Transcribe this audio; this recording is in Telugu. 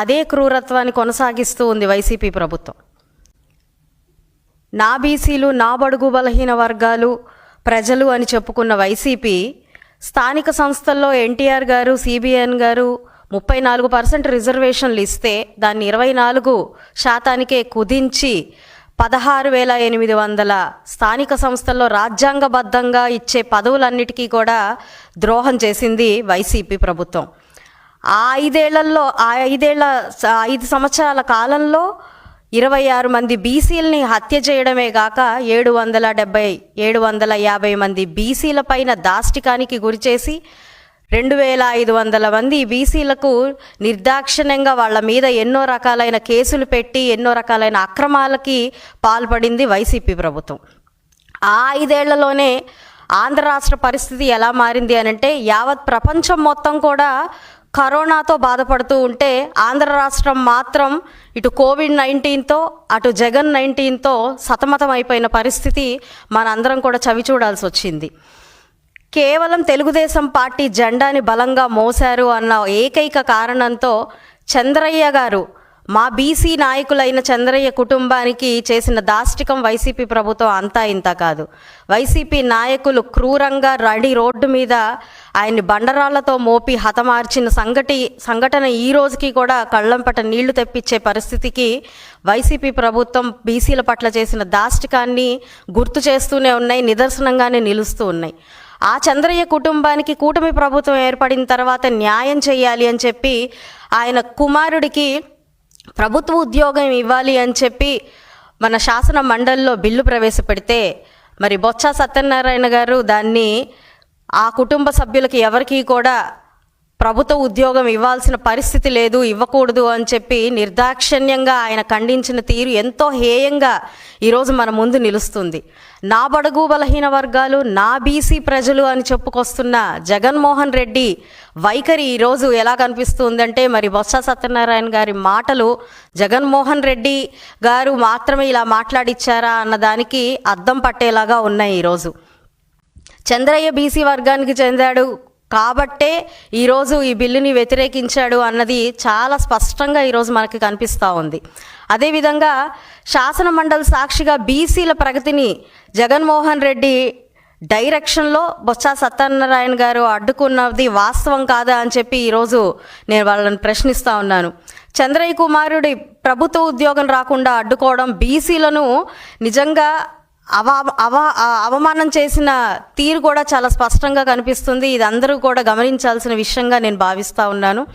అదే క్రూరత్వాన్ని కొనసాగిస్తూ ఉంది వైసీపీ ప్రభుత్వం. నా బీసీలు నా బడుగు బలహీన వర్గాలు ప్రజలు అని చెప్పుకున్న వైసీపీ స్థానిక సంస్థల్లో ఎన్టీఆర్ గారు సిబిఎన్ గారు ముప్పై నాలుగు పర్సెంట్ రిజర్వేషన్లు ఇస్తే దాన్ని ఇరవై నాలుగు శాతానికే కుదించి పదహారు వేల ఎనిమిది వందల స్థానిక సంస్థల్లో రాజ్యాంగబద్ధంగా ఇచ్చే పదవులన్నిటికీ కూడా ద్రోహం చేసింది వైసీపీ ప్రభుత్వం. ఆ ఐదేళ్ళలో ఆ ఐదేళ్ళ స- ఐదు సంవత్సరాల కాలంలో ఇరవై ఆరు మంది బీసీలని హత్య చేయడమే గాక ఏడు వందల డెబ్బై ఏడు వందల యాభై మంది బీసీల పైన దాష్టికానికి గురిచేసి రెండు వేల ఐదు వందల మంది బీసీలకు నిర్దాక్షిణ్యంగా వాళ్ళ మీద ఎన్నో రకాలైన కేసులు పెట్టి ఎన్నో రకాలైన అక్రమాలకి పాల్పడింది వైసీపీ ప్రభుత్వం. ఆ ఐదేళ్ళలోనే ఆంధ్ర రాష్ట్ర పరిస్థితి ఎలా మారింది అని అంటే యావత్ ప్రపంచం మొత్తం కూడా కరోనాతో బాధపడుతూ ఉంటే ఆంధ్ర రాష్ట్రం మాత్రం ఇటు కోవిడ్ నైన్టీన్తో అటు జగన్ నైన్టీన్తో సతమతం అయిపోయిన పరిస్థితి మనందరం కూడా చవి చూడాల్సి వచ్చింది. కేవలం తెలుగుదేశం పార్టీ జెండాని బలంగా మోశారు అన్న ఏకైక కారణంతో చంద్రయ్య గారు మా బీసీ నాయకులైన చంద్రయ్య కుటుంబానికి చేసిన దాష్టికం వైసీపీ ప్రభుత్వం అంతా ఇంత కాదు. వైసీపీ నాయకులు క్రూరంగా రడి రోడ్డు మీద ఆయన్ని బండరాళ్ళతో మోపి హతమార్చిన సంఘటి సంఘటన ఈ రోజుకి కూడా కళ్ళంపట నీళ్ళు తెప్పించే పరిస్థితికి వైసీపీ ప్రభుత్వం బీసీల పట్ల చేసిన దాష్టికాన్ని గుర్తు చేస్తూనే ఉన్నాయి నిదర్శనంగానే నిలుస్తూ ఉన్నాయి. ఆ చంద్రయ్య కుటుంబానికి కూటమి ప్రభుత్వం ఏర్పడిన తర్వాత న్యాయం చేయాలి అని చెప్పి ఆయన కుమారుడికి ప్రభుత్వ ఉద్యోగం ఇవ్వాలి అని చెప్పి మన శాసన మండలిలో బిల్లు ప్రవేశపెడితే మరి బొత్స సత్యనారాయణ గారు దాన్ని ఆ కుటుంబ సభ్యులకి ఎవరికీ కూడా ప్రభుత్వ ఉద్యోగం ఇవ్వాల్సిన పరిస్థితి లేదు ఇవ్వకూడదు అని చెప్పి నిర్దాక్షిణ్యంగా ఆయన ఖండించిన తీరు ఎంతో హేయంగా ఈరోజు మన ముందు నిలుస్తుంది. నా బడుగు బలహీన వర్గాలు నా బీసీ ప్రజలు అని చెప్పుకొస్తున్న జగన్మోహన్ రెడ్డి వైఖరి ఈరోజు ఎలా కనిపిస్తుందంటే మరి బొత్స సత్యనారాయణ గారి మాటలు జగన్మోహన్ రెడ్డి గారు మాత్రమే ఇలా మాట్లాడిచ్చారా అన్న దానికి అద్దం పట్టేలాగా ఉన్నాయి ఈరోజు. చంద్రయ్య బీసీ వర్గానికి చెందాడు కాబట్టే ఈరోజు ఈ బిల్లుని వ్యతిరేకించాడు అన్నది చాలా స్పష్టంగా ఈరోజు మనకి కనిపిస్తూ ఉంది. అదేవిధంగా శాసన మండలి సాక్షిగా బీసీల ప్రగతిని జగన్మోహన్ రెడ్డి డైరెక్షన్లో బొత్స సత్యనారాయణ గారు అడ్డుకున్నది వాస్తవం కాదా అని చెప్పి ఈరోజు నేను వాళ్ళని ప్రశ్నిస్తూ ఉన్నాను. చంద్రయ్య కుమారుడి ప్రభుత్వ ఉద్యోగం రాకుండా అడ్డుకోవడం బీసీలను నిజంగా అవ అవ అవమానం చేసిన తీరు కూడా చాలా స్పష్టంగా కనిపిస్తుంది. ఇది అందరూ కూడా గమనించాల్సిన విషయంగా నేను భావిస్తూ ఉన్నాను.